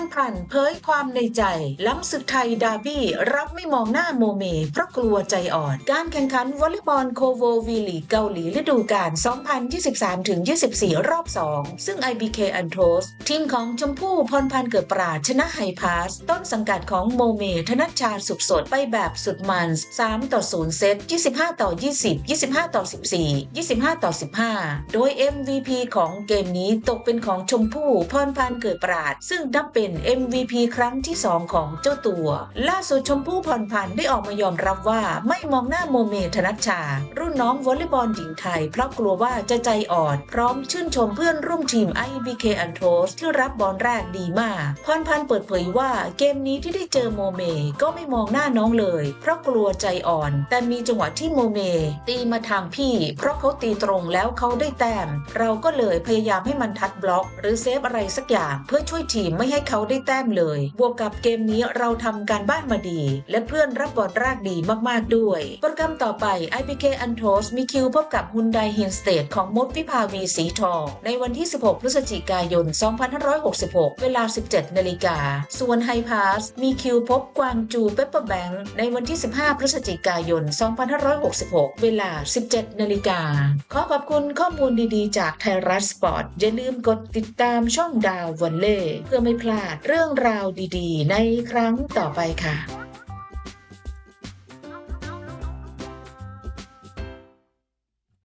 รพันธ์เผยความในใจ ล้ำศึกไทยดาร์บี้ รับไม่มองหน้าโมเม เพราะกลัวใจอ่อน การแข่งขันวอลเลย์บอลโคโววีลีเกาหลีฤดูกาล 2023-24 รอบ 2 ซึ่ง IBK a n t r o s ทีมของชมพู่พรพันธ์เกิดปราดชนะไฮพาส ต้นสังกัดของโมเม ธนัชชาสุขสดไปแบบสุดมัน 3 ต่อ 0 เซต 25 ต่อ 20 25 ต่อ 14 25 ต่อ 15 โดย MVP ของเกมนี้ตกเป็นของชมพู่พรพันธ์เกิดปราดซึ่งนับเป็น MVP ครั้งที่ 2 ของเจ้าตัว ล่าสุดชมพู่พรพันธ์ได้ออกมายอมรับว่าไม่มองหน้าโมเมธนัชชา รุ่นน้องวอลเลย์บอลหญิงไทย เพราะกลัวว่าจะใจอ่อนพร้อมชื่นชมเพื่อนร่วมทีม IBK a n t r o s ที่รับบอลแรกดีมาก พรพันธ์เปิดเผยว่าเกมนี้ที่ได้เจอโมเมก็ไม่มองหน้าน้องเลย เพราะกลัวใจอ่อน แต่มีจังหวะที่โมเม ตีมาทางพี่ เพราะเขาตีตรงแล้วเขาได้แต้ม เราก็เลยพยายามให้มันทัดบล็อก หรือเซฟอะไรสักอย่างเพื่อช่วยทีมไม่ให้เขาได้แต้มเลย บวกกับเกมนี้เราทำการบ้านมาดี และเพื่อนรับบอลแรกดีมากๆด้วย โปรแกรมต่อไป IPK a n t o s มีคิวพบกับฮุนไดฮินสเตดของมดวิภาวีสีทอง ในวันที่ 16 พฤศจิกายน 2566 เวลา 17 นาฬิกา ส่วนไฮพาสมีคิวพบกวางจูเปปเปอร์แบงค์ในวันที่ 15 พฤศจิกายน 2566 เวลา 17 นาฬิกา ขอขอบคุณข้อมูลดีๆ จากไทยรัฐสปอร์ต อย่าลืมกดติดตามช่องดาววันเล่เพื่อไม่พลาดเรื่องราวดีๆ ในครั้งต่อไปค่ะ